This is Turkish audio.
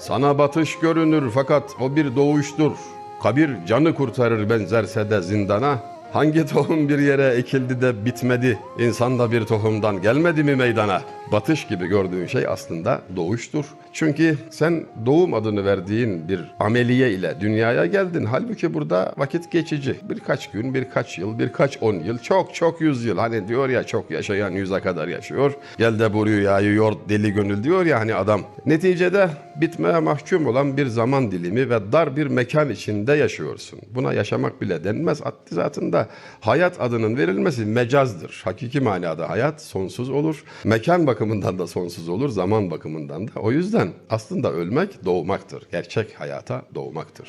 Sana batış görünür fakat o bir doğuştur. Kabir canı kurtarır benzerse de zindana. Hangi tohum bir yere ekildi de bitmedi? İnsan da bir tohumdan gelmedi mi meydana? Batış gibi gördüğün şey aslında doğuştur. Çünkü sen doğum adını verdiğin bir ameliye ile dünyaya geldin. Halbuki burada vakit geçici. Birkaç gün, birkaç yıl, birkaç on yıl, çok çok yüz yıl. Hani diyor ya çok yaşayan yüze kadar yaşıyor. Gel de bu rüyayı yor deli gönül diyor ya hani adam. Neticede bitmeye mahkum olan bir zaman dilimi ve dar bir mekan içinde yaşıyorsun. Buna yaşamak bile denmez. Haddi zatında hayat adının verilmesi mecazdır. Hakiki manada hayat sonsuz olur. Mekan bakımından da sonsuz olur, zaman bakımından da. O yüzden aslında ölmek doğmaktır. Gerçek hayata doğmaktır.